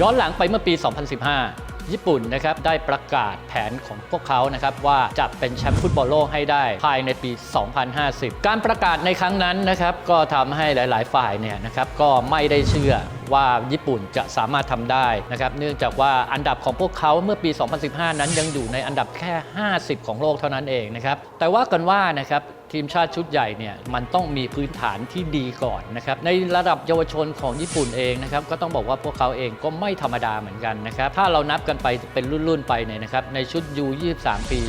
ย้อนหลังไปเมื่อปี 2015 ญี่ปุ่นนะครับได้ประกาศแผนของพวกเขานะครับว่าจะเป็นแชมป์ฟุตบอลโลกให้ได้ภายในปี 2050 การประกาศในครั้งนั้นนะครับก็ทำให้หลาย ๆ ฝ่ายเนี่ยนะครับก็ไม่ได้เชื่อว่าญี่ปุ่นจะสามารถทำได้นะครับ เนื่องจากว่าอันดับของพวกเขาเมื่อปี 2015 นั้นยังอยู่ในอันดับแค่ 50 ของโลกเท่านั้นเองนะครับ แต่ว่ากันว่านะครับ ทีมชาติชุดใหญ่เนี่ยมันต้องมีพื้นฐานที่ดีก่อนนะครับในระดับเยาวชนของญี่ปุ่นเองนะครับก็ต้องบอกว่าพวกเขาเองก็ไม่ธรรมดาเหมือนกันนะครับถ้าเรานับกันไปเป็นรุ่นๆไปเนี่ยนะครับในชุดยู23 ปี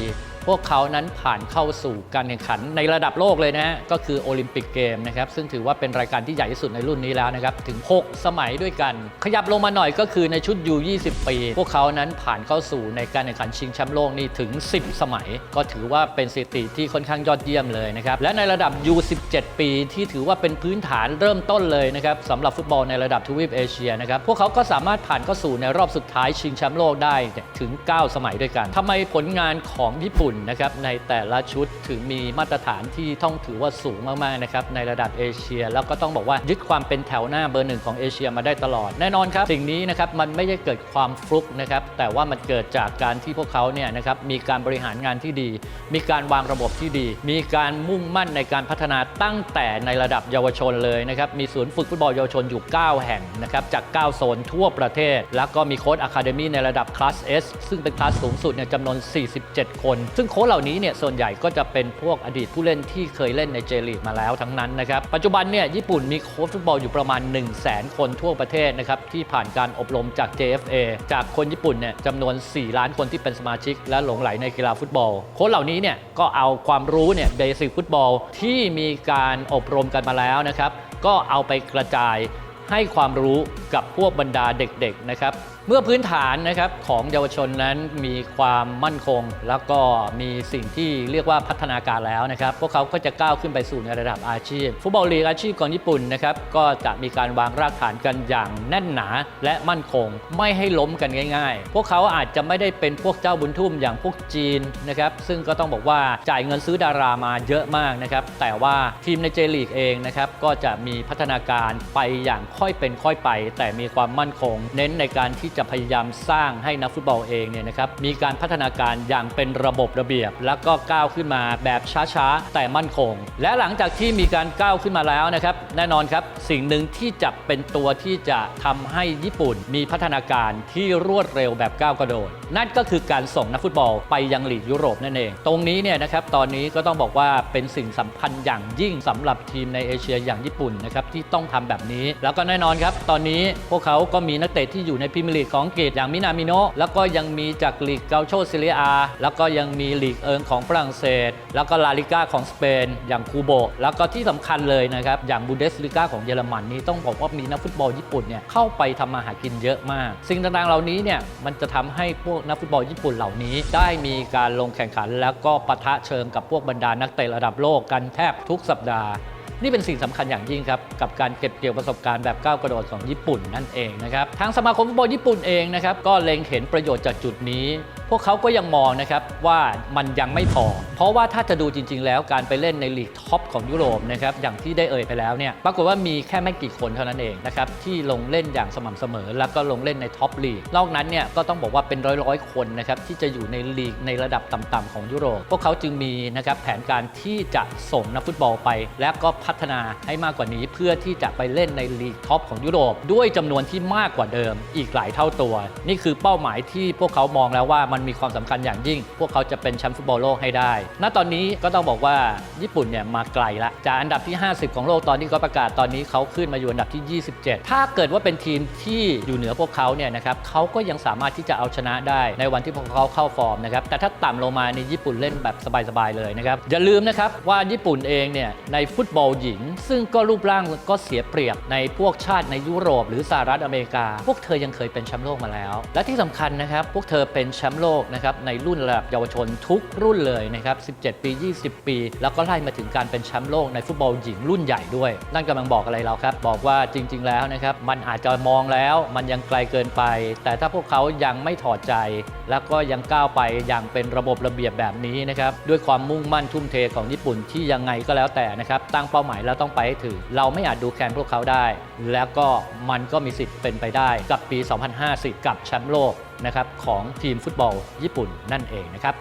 พวกเขานั้นผ่านเข้าสู่การแข่งขันในระดับโลกเลยนะฮะก็คือโอลิมปิกเกมนะครับซึ่งถือว่าเป็นรายการที่ใหญ่ที่สุดในรุ่นนี้แล้วนะครับถึง 6 สมัยด้วยกัน ขยับลงมาหน่อยก็คือในชุดยู20 ปี พวกเขานั้นผ่านเข้าสู่ในการแข่งขันชิงแชมป์โลกนี่ถึง 10 สมัย ก็ถือว่าเป็นสถิติที่ค่อนข้างยอดเยี่ยมเลยนะครับและในระดับ U17 ปีที่ถือว่าเป็นพื้นฐานเริ่มต้นเลยนะครับสำหรับฟุตบอลในระดับทวีปเอเชียนะครับพวกเขาก็สามารถผ่านเข้าสู่ในรอบสุดท้ายชิงแชมป์โลกได้ถึง 9 สมัยด้วยกันทำไมผลงานของญี่ปุ่นนะครับในแต่ละชุดถึงมีมาตรฐานที่ต้องถือว่าสูงมากๆนะครับในระดับเอเชีย แล้วก็ต้องบอกว่ายึดความเป็นแถวหน้าเบอร์หนึ่งของเอเชียมาได้ตลอดแน่นอนครับ สิ่งนี้นะครับมันไม่ได้เกิดความฟลุกนะครับแต่ว่ามันเกิดจากการที่พวกเขาเนี่ยนะครับมีการบริหารงานที่ดี มีการวางระบบที่ดี มีการมุ่งมั่นในการพัฒนาตั้งแต่ในระดับเยาวชนเลยนะครับมีศูนย์ฝึกฟุตบอลเยาวชนอยู่ 9 แห่งนะครับจาก 9 โซนทั่วประเทศ แล้วก็มีโค้ดอะคาเดมี่ในระดับคลาส S ซึ่งเป็นคลาสสูงสุดเนี่ยจำนวน 47 คนซึ่งโค้ชเหล่านี้เนี่ยส่วนใหญ่ก็จะเป็นพวกอดีตผู้เล่นที่เคยเล่นในเจลีกมาแล้วทั้งนั้นนะครับ ปัจจุบันเนี่ยญี่ปุ่นมีโค้ชฟุตบอลอยู่ประมาณ 1 0 0 0 0แคนทั่วประเทศนะครับที่ผ่านการอบรมจาก JFA จากคนญี่ปุ่นเนี่ยจำนวน 4 ล้านคนที่เป็นสมาชิก และหลงไหลในกีฬาฟุตบอล โค้ชเหล่านี้เนี่ยก็เอาความรู้เนี่ยเบสิกฟุตบอลที่มีการอบรมกันมาแล้วนะครับก็เอาไปกระจายให้ความรู้กับพวกบรรดาเด็กๆนะครับ เมื่อพื้นฐานนะครับของเยาวชนนั้นมีความมั่นคง แล้วก็มีสิ่งที่เรียกว่าพัฒนาการแล้วนะครับ พวกเขาก็จะก้าวขึ้นไปสู่ในระดับอาชีพ ฟุตบอลลีกอาชีพของญี่ปุ่นนะครับก็จะมีการวางรากฐานกันอย่างแน่นหนาและมั่นคง ไม่ให้ล้มกันง่าย ๆ พวกเขาอาจจะไม่ได้เป็นพวกเจ้าบุญทุ่มอย่างพวกจีนนะครับซึ่งก็ต้องบอกว่าจ่ายเงินซื้อดารามาเยอะมากนะครับแต่ว่าทีมในเจลีกเองนะครับก็จะมีพัฒนาการไปอย่างค่อยเป็นค่อยไป แต่มีความมั่นคง เน้นในการที่จะพยายามสร้างให้นักฟุตบอลเองเนี่ยนะครับมีการพัฒนาการอย่างเป็นระบบระเบียบ แล้วก็ก้าวขึ้นมาแบบช้าๆ แต่มั่นคง และหลังจากที่มีการก้าวขึ้นมาแล้วนะครับแน่นอนครับสิ่งหนึ่งที่จะเป็นตัวที่จะทำให้ญี่ปุ่นมีพัฒนาการที่รวดเร็วแบบก้าวกระโดด นั่นก็คือการส่งนักฟุตบอลไปยังลีกยุโรปนั่นเอง ตรงนี้เนี่ยนะครับตอนนี้ก็ต้องบอกว่าเป็นสิ่งสำคัญอย่างยิ่งสำหรับทีมในเอเชียอย่างญี่ปุ่นนะครับที่ต้องทำแบบนี้ แล้วก็แน่นอนครับตอนนี้พวกเขาก็มีนักเตะที่อยู่ในพรีเมียร์ลีกของอังกฤษอย่างมินามิโนแล้วก็ยังมีจากลีกเกาโชซิเลียอาแล้วก็ยังมีลีกเอิงของฝรั่งเศส แล้วก็ลาลิก้าของสเปน อย่างคูโบ แล้วก็ที่สำคัญเลยนะครับอย่างบูเดสลิก้าของเยอรมันนี่ต้องบอกว่ามีนักฟุตบอลญี่ปุ่นเนี่ยเข้าไปทำมาหากินเยอะมาก สิ่งต่างๆเหล่านี้เนี่ยมันจะทำให้พวกนักฟุตบอลญี่ปุ่นเหล่านี้ ได้มีการลงแข่งขัน แล้วก็ปะทะเชิงกับพวกบรรดานักเตะระดับโลกกันแทบทุกสัปดาห์ นี่เป็นสิ่งสำคัญอย่างยิ่งครับ กับการเก็บเกี่ยวประสบการณ์แบบก้าวกระโดดของญี่ปุ่นนั่นเองนะครับทางสมาคมฟุตบอลญี่ปุ่นเองนะครับก็เล็งเห็นประโยชน์จากจุดนี้ พวกเขาก็ยังมองนะครับว่ามันยังไม่พอ เพราะว่าถ้าจะดูจริง ๆ แล้วการไปเล่นในลีกท็อปของยุโรปนะครับอย่างที่ได้เอ่ยไปแล้วเนี่ยปรากฏว่ามีแค่ไม่กี่คนเท่านั้นเองนะครับที่ลงเล่นอย่างสม่ำเสมอ แล้วก็ลงเล่นในท็อปลีกนอกนั้นเนี่ยก็ต้องบอกว่าเป็นร้อยๆคนนะครับที่จะอยู่ในลีกในระดับต่ำๆของยุโรป พวกเขาจึงมีนะครับแผนการที่จะส่งนักฟุตบอลไป และก็พัฒนาให้มากกว่านี้ เพื่อที่จะไปเล่นในลีกท็อปของยุโรป ด้วยจำนวนที่มากกว่าเดิมอีกหลายเท่าตัว นี่คือเป้าหมายที่พวกเขามองแล้วว่ามันมีความสำคัญอย่างยิ่ง พวกเขาจะเป็นแชมป์ฟุตบอลโลกให้ได้ ณ ตอนนี้ก็ต้องบอกว่าญี่ปุ่นเนี่ยมาไกลละ จากอันดับที่ 50 ของโลกตอนนี้ก็ประกาศตอนนี้เขาขึ้นมาอยู่อันดับที่ 27 ถ้าเกิดว่าเป็นทีมที่อยู่เหนือพวกเขาเนี่ยนะครับเขาก็ยังสามารถที่จะเอาชนะได้ในวันที่พวกเขาเข้าฟอร์มนะครับ แต่ถ้าต่ำลงมาในญี่ปุ่นเล่นแบบสบายๆเลยนะครับ อย่าลืมนะครับว่าญี่ปุ่นเองเนี่ยในฟุตบอลหญิง ซึ่งก็รูปร่างก็เสียเปรียบในพวกชาติในยุโรป หรือสหรัฐอเมริกา พวกเธอยังเคยเป็นแชมป์โลกมาแล้ว และที่สำคัญนะครับพวกเธอเป็นแชมป์โลลกนะครับในรุ่นระดับเยาวชนทุกรุ่นเลยนะครับ 17 ปี 20 ปี แล้วก็ไล่มาถึงการเป็นแชมป์โลกในฟุตบอลหญิงรุ่นใหญ่ด้วย นั่นกำลังบอกอะไรเราครับ บอกว่าจริง ๆ แล้วนะครับ มันอาจจะมองแล้วมันยังไกลเกินไป แต่ถ้าพวกเขายังไม่ถอดใจ แล้วก็ยังก้าวไปอย่างเป็นระบบระเบียบแบบนี้นะครับด้วยความมุ่งมั่นทุ่มเทของญี่ปุ่นที่ยังไงก็แล้วแต่นะครับตั้งเป้าหมายแล้วต้องไปให้ถึงเราไม่อาจดูแคลนพวกเขาได้ แล้วก็มันก็มีสิทธิ์เป็นไปได้กับปี 2050 กับแชมป์โลก นะครับของทีมฟุตบอลญี่ปุ่นนั่นเองนะครับ